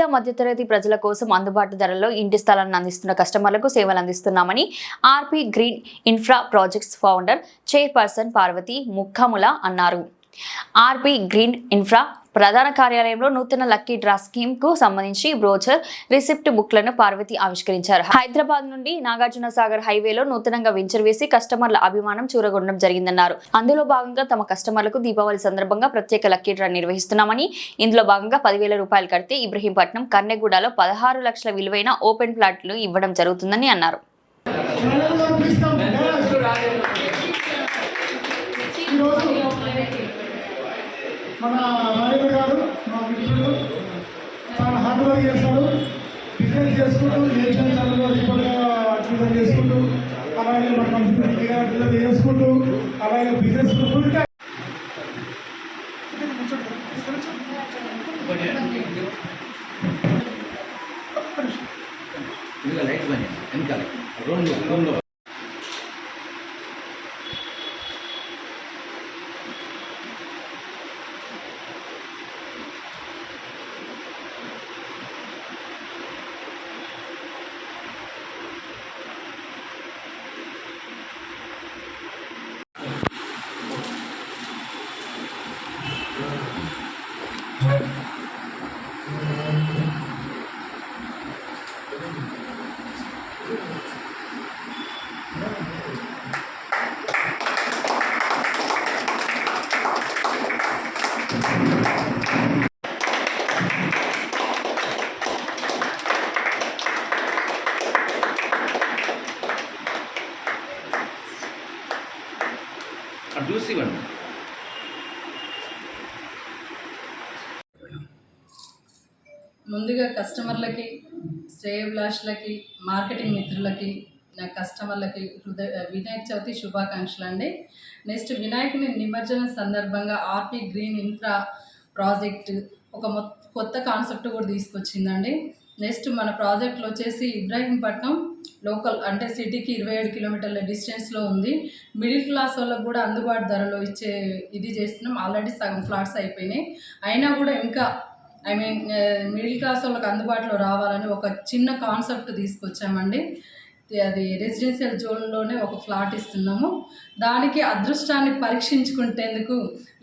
పేద మధ్యతరగతి ప్రజల కోసం అందుబాటు ధరల్లో ఇంటి స్థలాన్ని అందిస్తున్న కస్టమర్లకు సేవలు అందిస్తున్నామని RP green infra projects founder chairperson Parvathi Mukhamula అన్నారు. ఆర్పి గ్రీన్ ఇన్ఫ్రా ప్రధాన కార్యాలయంలో నూతన లక్కీ డ్రా స్కీమ్కు సంబంధించి బ్రోచర్ రిసిప్ట్ బుక్లను పార్వతి ఆవిష్కరించారు. హైదరాబాద్ నుండి నాగార్జున సాగర్ హైవేలో నూతనంగా వెంచర్ వేసి కస్టమర్ల అభిమానం చూరగొనడం జరిగిందన్నారు. అందులో భాగంగా తమ కస్టమర్లకు దీపావళి సందర్భంగా ప్రత్యేక లక్కీ డ్రా నిర్వహిస్తున్నామని ఇందులో భాగంగా పదివేల రూపాయలు కడితే ఇబ్రహీంపట్నం కన్నెగూడలో పదహారు లక్షల విలువైన ఓపెన్ ప్లాట్లు ఇవ్వడం జరుగుతుందని అన్నారు. ఈరోజు మన నాయకుడు గారు మా మిత్రుడు చాలా హార్డ్ వర్క్ చేస్తాడు బిజినెస్ చేసుకుంటూ నేషనల్ ఛానల్లో రిపోర్ట్గా అడ్వర్టైజ్ చేసుకుంటూ అలాగే మన కంపెనీ అడ్వర్టైజ్ చేసుకుంటూ అలాగే బిజినెస్ ఫుల్ టైం ఇంకా లైట్ బండి వెనకాల రూమ్లో రూమ్లో అటు చూసి ఇవ్వండి ముందుగా కస్టమర్లకి శ్రేయభిలాషులకి మార్కెటింగ్ మిత్రులకి నా కస్టమర్లకి హృదయ వినాయక చవితి శుభాకాంక్షలు అండి. నెక్స్ట్ వినాయకుని నిమజ్జనం సందర్భంగా ఆర్పి గ్రీన్ ఇన్ఫ్రా ప్రాజెక్ట్ ఒక కొత్త కాన్సెప్ట్ కూడా తీసుకొచ్చిందండి. నెక్స్ట్ మన ప్రాజెక్ట్లో వచ్చేసి ఇబ్రాహీంపట్నం లోకల్ అంటే సిటీకి ఇరవై ఏడు కిలోమీటర్ల డిస్టెన్స్లో ఉంది. మిడిల్ క్లాస్ వాళ్ళకు కూడా అందుబాటు ధరలో ఇచ్చే ఇది చేస్తున్నాం. ఆల్రెడీ సగం ఫ్లాట్స్ అయిపోయినాయి. అయినా కూడా ఇంకా ఐ మీన్ మిడిల్ క్లాస్ వాళ్ళకి అందుబాటులో రావాలని ఒక చిన్న కాన్సెప్ట్ తీసుకొచ్చామండి. అది రెసిడెన్షియల్ జోన్లోనే ఒక ఫ్లాట్ ఇస్తున్నాము. దానికి అదృష్టాన్ని పరీక్షించుకుంటేందుకు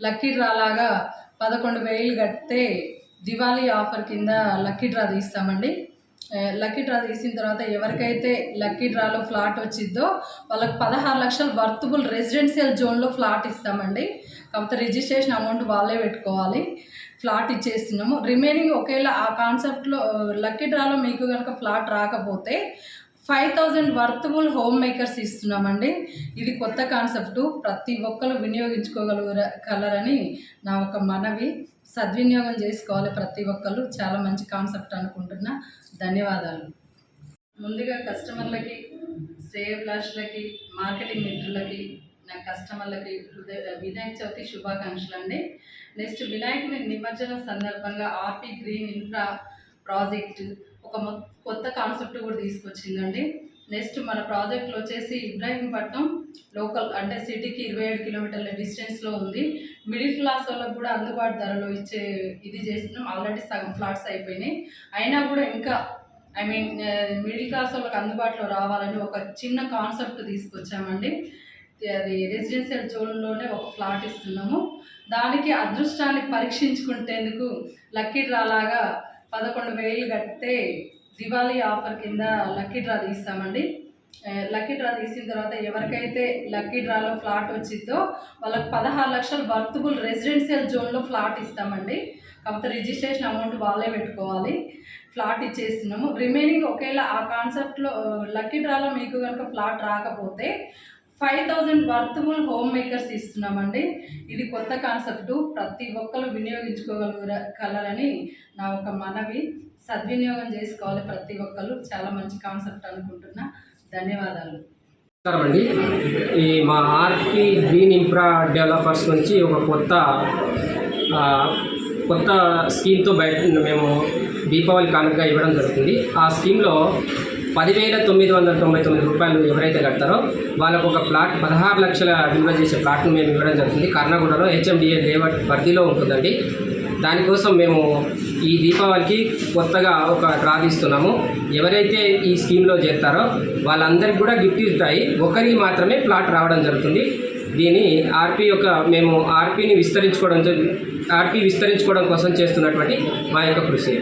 లక్కీ డ్రా లాగా పదకొండు వేలు కడితే దివాళీ ఆఫర్ కింద లక్కీ డ్రా తీస్తామండి. లక్కీ డ్రా తీసిన తర్వాత ఎవరికైతే లక్కీ డ్రాలో ఫ్లాట్ వచ్చిందో వాళ్ళకి పదహారు లక్షలు వర్తబుల్ రెసిడెన్షియల్ జోన్లో ఫ్లాట్ ఇస్తామండి. కాకపోతే రిజిస్ట్రేషన్ అమౌంట్ వాళ్ళే పెట్టుకోవాలి. ఫ్లాట్ ఇచ్చేస్తున్నాము. రిమైనింగ్ ఒకవేళ ఆ కాన్సెప్ట్లో లక్కీ డ్రాలో మీకు కనుక ఫ్లాట్ రాకపోతే five thousand worthable home makers ఇస్తున్నామండి. ఇది కొత్త కాన్సెప్టు ప్రతి ఒక్కరు వినియోగించుకోగలుగుర కలరని నా ఒక మనవి. సద్వినియోగం చేసుకోవాలి ప్రతి ఒక్కరు. చాలా మంచి కాన్సెప్ట్ అనుకుంటున్నా. ధన్యవాదాలు. ముందుగా కస్టమర్లకి శ్రేయభిలాషులకి మార్కెటింగ్ మిత్రులకి నా కస్టమర్లకి హృదయ వినాయక చవితి శుభాకాంక్షలు అండి నెక్స్ట్ వినాయకుని నిమజ్జనం సందర్భంగా ఆర్పి గ్రీన్ ఇన్ఫ్రా ప్రాజెక్ట్ ఒక కొత్త కాన్సెప్ట్ కూడా తీసుకొచ్చిందండి. నెక్స్ట్ మన ప్రాజెక్ట్లో వచ్చేసి ఇబ్రాహీంపట్నం లోకల్ అంటే సిటీకి ఇరవై ఏడు కిలోమీటర్ల డిస్టెన్స్లో ఉంది. మిడిల్ క్లాస్ వాళ్ళకు కూడా అందుబాటు ధరలో ఇచ్చే ఇది చేస్తున్నాం. ఆల్రెడీ సగం ఫ్లాట్స్ అయిపోయినాయి. అయినా కూడా ఇంకా ఐ మీన్ మిడిల్ క్లాస్ వాళ్ళకి అందుబాటులో రావాలని ఒక చిన్న కాన్సెప్ట్ తీసుకొచ్చామండి. అది రెసిడెన్షియల్ జోన్లోనే ఒక ఫ్లాట్ ఇస్తున్నాము. దానికి అదృష్టాన్ని పరీక్షించుకుంటేందుకు లక్కీ డ్రా లాగా పదకొండు వేలు కడితే దివాళీ ఆఫర్ కింద లక్కీ డ్రా తీస్తామండి. లక్కీ డ్రా తీసిన తర్వాత ఎవరికైతే లక్కీ డ్రాలో ఫ్లాట్ వచ్చిందో వాళ్ళకి పదహారు లక్షలు వర్తబుల్ రెసిడెన్షియల్ జోన్లో ఫ్లాట్ ఇస్తామండి. కాకపోతే రిజిస్ట్రేషన్ అమౌంట్ వాళ్ళే పెట్టుకోవాలి. ఫ్లాట్ ఇచ్చేస్తున్నాము. రిమైనింగ్ ఒకవేళ ఆ కాన్సెప్ట్లో లక్కీ డ్రాలో మీకు కనుక ఫ్లాట్ రాకపోతే five thousand worthable home makers ఇస్తున్నామండి. ఇది కొత్త కాన్సెప్ట్. ప్రతి ఒక్కరు వినియోగించుకోగలగలరని నా ఒక మనవి. సద్వినియోగం చేసుకోవాలి ప్రతి ఒక్కరు. చాలా మంచి కాన్సెప్ట్ అనుకుంటున్నా. ధన్యవాదాలు. నమస్కారం అండి. ఈ మా ఆర్పి గ్రీన్ ఇన్ఫ్రా డెవలపర్స్ నుంచి ఒక కొత్త కొత్త స్కీమ్తో బయట మేము దీపావళి కానుకగా ఇవ్వడం జరుగుతుంది. ఆ స్కీమ్లో పదివేల తొమ్మిది వందల తొంభై తొమ్మిది రూపాయలు ఎవరైతే కడతారో వాళ్ళకు ఒక ప్లాట్ పదహారు లక్షల విలువ చేసే ప్లాట్ను మేము ఇవ్వడం జరుగుతుంది. కర్ణగూడలో హెచ్ఎండిఏ లేఅవుట్ పరిధిలో ఉంటుందండి. దానికోసం మేము ఈ దీపావళికి కొత్తగా ఒక డ్రా తీస్తున్నాము. ఎవరైతే ఈ స్కీమ్లో చేస్తారో వాళ్ళందరికీ కూడా గిఫ్ట్ ఇస్తాయి. ఒకరికి మాత్రమే ప్లాట్ రావడం జరుగుతుంది. దీని ఆర్పీ యొక్క మేము ఆర్పీని విస్తరించుకోవడం ఆర్పి ఆర్పీ విస్తరించుకోవడం కోసం చేస్తున్నటువంటి మా యొక్క కృషి.